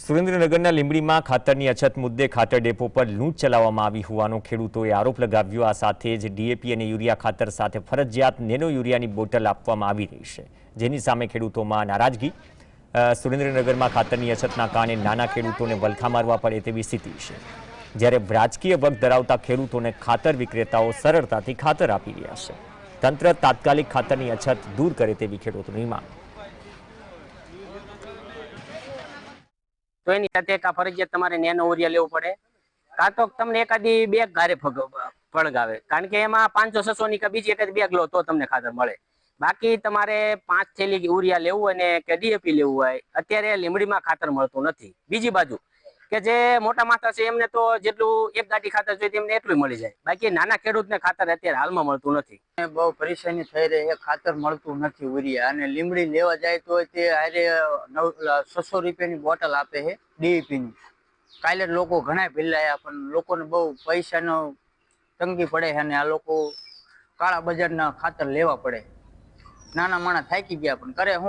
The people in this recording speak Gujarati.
સુરેન્દ્રનગરના લીંબડીમાં ખાતરની અછત મુદ્દે ખાતર ડેપો પર લૂંટ ચલાવવામાં આવી હોવાનો ખેડૂતોએ આરોપ લગાવ્યો. આ સાથે જ ડીએપી અને યુરિયા ખાતર સાથે ફરજિયાત નેનો યુરિયાની બોટલ આપવામાં આવી રહી છે, જેની સામે ખેડૂતોમાં નારાજગી. સુરેન્દ્રનગરમાં ખાતરની અછતના કારણે નાના ખેડૂતોને વલખા મારવા પડે તેવી સ્થિતિ છે. જ્યારે રાજકીય વર્ગ ધરાવતા ખેડૂતોને ખાતર વિક્રેતાઓ સરળતાથી ખાતર આપી રહ્યા છે. તંત્ર તાત્કાલિક ખાતરની અછત દૂર કરે તેવી ખેડૂતોની માંગ. તો એની સાથે એક ફરજિયાત તમારે નેનો ઉરિયા લેવું પડે. કાં તો તમને એકાદી બેગ ગારે ફળગાવે. કારણ કે એમાં પાંચસો છસો ની કે બીજી એકાદી બેગ લો તો તમને ખાતર મળે. બાકી તમારે પાંચ થેલી ઉરિયા લેવું હોય ને કે ડીએપી લેવું હોય, અત્યારે લીમડીમાં ખાતર મળતું નથી. બીજી બાજુ કે જે મોટા માથા છે, એમને તો જેટલું એક ગાડી ખાતર જોઈએ એમને એટલું મળી જાય. બાકી નાના ખેડૂતને ખાતર અત્યારે હાલમાં મળતું નથી. બહુ પરેશાની થઈ રહી એ ખાતર મળતું નથી ઉરિયા. અને લીમડી લેવા જાય તો તે હારે છસો રૂપિયાની બોટલ આપે છે ડીઈપીની. કાલે લોકો ઘણા ભીલાયા, પણ લોકોને બહુ પૈસાનો તંગી પડે છે અને આ લોકો કાળા બજારના ખાતર લેવા પડે. નાના માણસ થાકી ગયા, પણ કરે હું